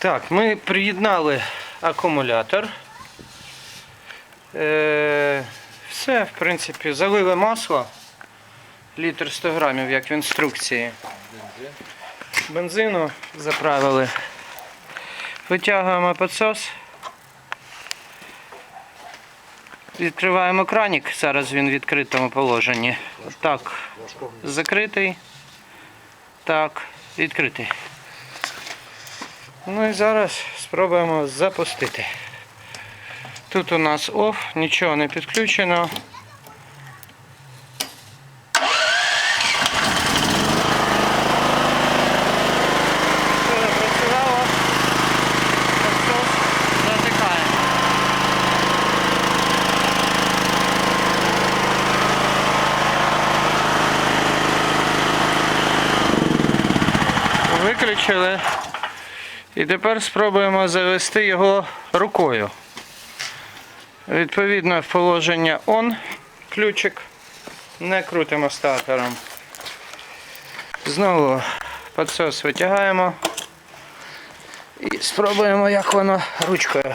Так, ми приєднали акумулятор. Е, все, в принципі, залили масло. Літр 100 грамів, як в інструкції. Бензину заправили. Витягуємо підсос. Відкриваємо кранік, зараз він в відкритому положенні. Так, закритий. Так, відкритий. Ну і зараз спробуємо запустити. Тут у нас OFF, нічого не підключено. Виключили. І тепер спробуємо завести його рукою. Відповідно, в положення ON ключик. Не крутимо статором. Знову підсос витягаємо. І спробуємо, як воно ручкою.